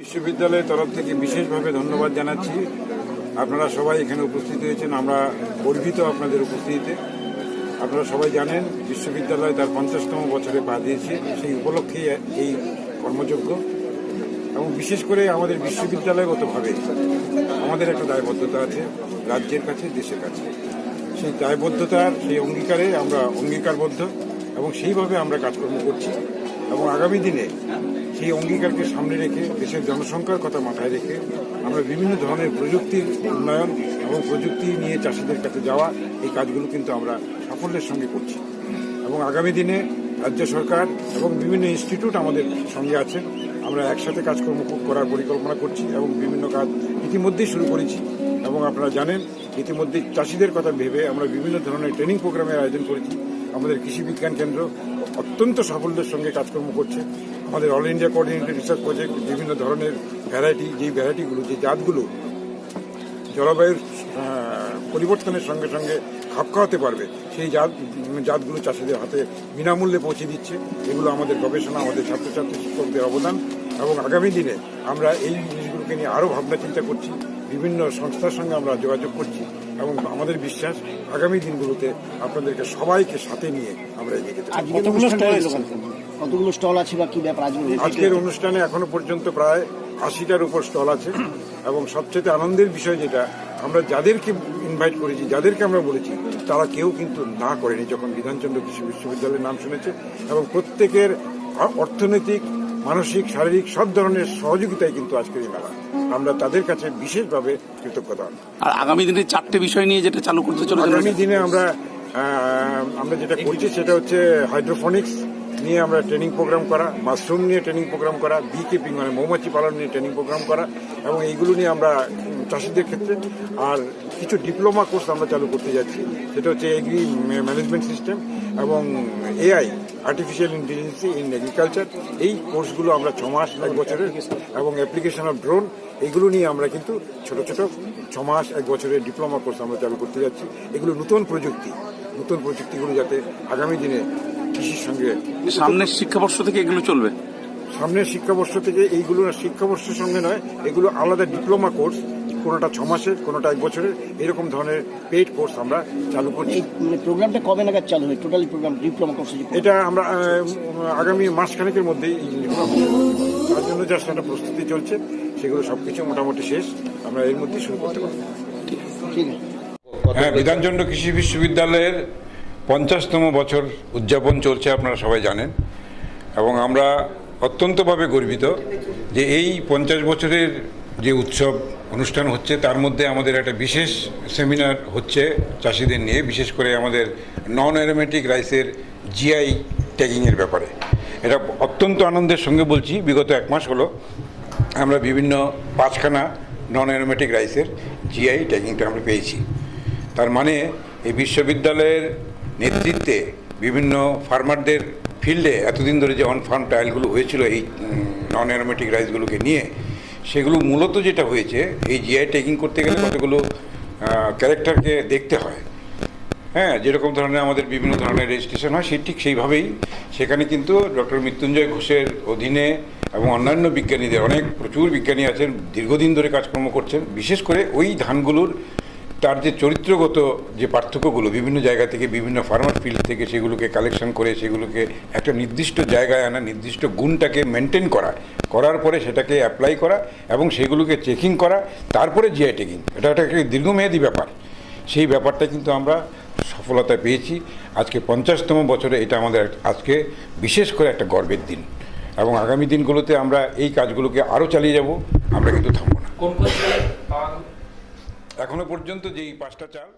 বিশ্ববিদ্যালয়ের তরফ থেকে বিশেষভাবে ধন্যবাদ জানাচ্ছি। আপনারা সবাই এখানে উপস্থিত হয়েছেন, আমরা গর্বিত আপনাদের উপস্থিতিতে। আপনারা সবাই জানেন, বিশ্ববিদ্যালয় তার পঞ্চাশতম বছরে পা দিয়েছে, সেই উপলক্ষে এই কর্মযজ্ঞ। এবং বিশেষ করে আমাদের বিশ্ববিদ্যালয়গতভাবে আমাদের একটা দায়বদ্ধতা আছে, রাজ্যের কাছে, দেশের কাছে। সেই দায়বদ্ধতার, সেই অঙ্গীকারে আমরা অঙ্গীকারবদ্ধ এবং সেইভাবে আমরা কাজকর্ম করছি। এবং আগামী দিনে সেই অঙ্গীকারকে সামনে রেখে দেশের জনসংখ্যার কথা মাথায় রেখে আমরা বিভিন্ন ধরনের প্রযুক্তির উন্নয়ন এবং প্রযুক্তি নিয়ে চাষিদের কাছে যাওয়া, এই কাজগুলো কিন্তু আমরা সাফল্যের সঙ্গে করছি। এবং আগামী দিনে রাজ্য সরকার এবং বিভিন্ন ইনস্টিটিউট আমাদের সঙ্গে আছে আমরা একসাথে কাজকর্ম করার পরিকল্পনা করছি এবং বিভিন্ন কাজ ইতিমধ্যেই শুরু করেছি। এবং আপনারা জানেন ইতিমধ্যে চাষিদের কথা ভেবে আমরা বিভিন্ন ধরনের ট্রেনিং প্রোগ্রামের আয়োজন করেছি। আমাদের কৃষি বিজ্ঞান কেন্দ্র অত্যন্ত সাফল্যের সঙ্গে কাজকর্ম করছে। আমাদের all India coordinated research project বিভিন্ন ধরনের ভ্যারাইটি যেই ভ্যারাইটিগুলো যে জাতগুলো জলবায়ুর পরিবর্তনের সঙ্গে সঙ্গে খাপ খাওয়াতে পারবে, সেই জাত জাতগুলো চাষিদের হাতে বিনামূল্যে পৌঁছে দিচ্ছে। এগুলো আমাদের গবেষণা, আমাদের ছাত্রছাত্রী শিক্ষকদের অবদান এবং আগামী দিনে আমরা এই জিনিসগুলোকে নিয়ে আরও ভাবনা চিন্তা করছি। বিভিন্ন সংস্থার সঙ্গে আমরা যোগাযোগ করছি এবং আমাদের বিশ্বাস আগামী দিনগুলোতে আপনাদেরকে সবাইকে সাথে নিয়ে আমরা এগিয়ে যেতে। কতগুলো স্টল আছে বা কি ব্যাপার? আজকের অনুষ্ঠানে এখনও পর্যন্ত প্রায় আশিটার উপর স্টল আছে এবং সবচেয়ে আনন্দের বিষয় যেটা আমরা যাদেরকে ইনভাইট করেছি যাদেরকে আমরা বলেছি তারা কেউ কিন্তু না করেনি যখন বিধানচন্দ্র কৃষি বিশ্ববিদ্যালয়ের নাম শুনেছে এবং প্রত্যেকের অর্থনৈতিক মানসিক শারীরিক সব ধরনের সহযোগিতায় কিন্তু আজকের এই মেলা। আমরা তাদের কাছে বিশেষভাবে কৃতজ্ঞতা। আর আগামী দিনে চারটে বিষয় নিয়ে যেটা চালু করতে চলেছে আগামী দিনে আমরা আমরা যেটা করছি সেটা হচ্ছে হাইড্রোফনিক্স নিয়ে আমরা ট্রেনিং প্রোগ্রাম করা মাশরুম নিয়ে ট্রেনিং প্রোগ্রাম করা বি কিপিং মানে মৌমাছি পালন নিয়ে ট্রেনিং প্রোগ্রাম করা এবং এইগুলো নিয়ে আমরা চাষিদের ক্ষেত্রে আর কিছু ডিপ্লোমা কোর্স আমরা চালু করতে যাচ্ছি। সেটা হচ্ছে এগ্রি ম্যানেজমেন্ট সিস্টেম এবং AI. Artificial intelligence in agriculture এই কোর্সগুলো আমরা ছমাস এক বছরের এবং অ্যাপ্লিকেশন অফ ড্রোন এগুলো নিয়ে আমরা কিন্তু ছোট ছোট ছমাস এক বছরের ডিপ্লোমা কোর্স আমরা চালু করতে যাচ্ছি। এগুলো নতুন প্রযুক্তি নতুন প্রযুক্তিগুলো যাতে আগামী দিনে কৃষির সঙ্গে সামনের শিক্ষাবর্ষ থেকে এগুলো চলবে? সামনের শিক্ষাবর্ষ থেকে এইগুলো শিক্ষাবর্ষের সঙ্গে নয় এগুলো আলাদা ডিপ্লোমা কোর্স কোনোটা ছ মাসের কোনোটা এক বছরের এরকম ধরনের পেইড কোর্স আমরা চালু করছি। মানে প্রোগ্রামটা কবে নাগাদ চালু হয়? টোটালি প্রোগ্রাম ডিপ্লোমা কোর্স এটা আমরা আগামী মাসখানেকের মধ্যেই। তার জন্য জাস্ট একটা প্রস্তুতি চলছে সেগুলো সবকিছু মোটামুটি শেষ। আমরা এর মধ্যেই শুরু করতে পারব। হ্যাঁ বিধানচন্দ্র কৃষি বিশ্ববিদ্যালয়ের পঞ্চাশতম বছর উদযাপন চলছে আপনারা সবাই জানেন। এবং আমরা অত্যন্তভাবে গর্বিত যে এই পঞ্চাশ বছরের যে উৎসব অনুষ্ঠান হচ্ছে, তার মধ্যে আমাদের একটা বিশেষ সেমিনার হচ্ছে চাষিদের নিয়ে, বিশেষ করে আমাদের নন অ্যারোমেটিক রাইসের জিআই ট্যাগিংয়ের ব্যাপারে। এটা অত্যন্ত আনন্দের সঙ্গে বলছি, বিগত এক মাস হলো আমরা বিভিন্ন পাঁচখানা নন অ্যারোমেটিক রাইসের জিআই ট্যাগিংটা আমরা পেয়েছি। তার মানে এই বিশ্ববিদ্যালয়ের নেতৃত্বে বিভিন্ন ফার্মারদের ফিল্ডে এতদিন ধরে যে অন ফার্ম ট্রায়ালগুলো হয়েছিল এই নন অ্যারোমেটিক রাইসগুলোকে নিয়ে সেগুলো মূলত যেটা হয়েছে, এই জিআই টেকিং করতে গেলে কতগুলো ক্যারেক্টারকে দেখতে হয়। হ্যাঁ যেরকম ধরনের আমাদের বিভিন্ন ধরনের রেজিস্ট্রেশন হয় সে ঠিক সেইভাবেই সেখানে কিন্তু ডক্টর মৃত্যুঞ্জয় ঘোষের অধীনে এবং অন্যান্য বিজ্ঞানীদের, অনেক প্রচুর বিজ্ঞানী আছেন, দীর্ঘদিন ধরে কাজকর্ম করছেন। বিশেষ করে ওই ধানগুলোর তার যে চরিত্রগত যে পার্থক্যগুলো, বিভিন্ন জায়গা থেকে, বিভিন্ন ফার্মার ফিল্ড থেকে সেগুলোকে কালেকশন করে, সেগুলোকে একটা নির্দিষ্ট জায়গায় আনা, নির্দিষ্ট গুণটাকে মেনটেন করা, করার পরে সেটাকে অ্যাপ্লাই করা এবং সেগুলোকে চেকিং করা, তারপরে জিআই টেকিং এটা একটা দীর্ঘমেয়াদী ব্যাপার। সেই ব্যাপারটা কিন্তু আমরা সফলতা পেয়েছি। আজকে পঞ্চাশতম বছরে এটা আমাদের আজকে বিশেষ করে একটা গর্বের দিন। এবং আগামী দিনগুলোতে আমরা এই কাজগুলোকে আরও চালিয়ে যাব। আমরা কিন্তু থামবো না। কোন এখনও পর্যন্ত যেই পাঁচটা চাল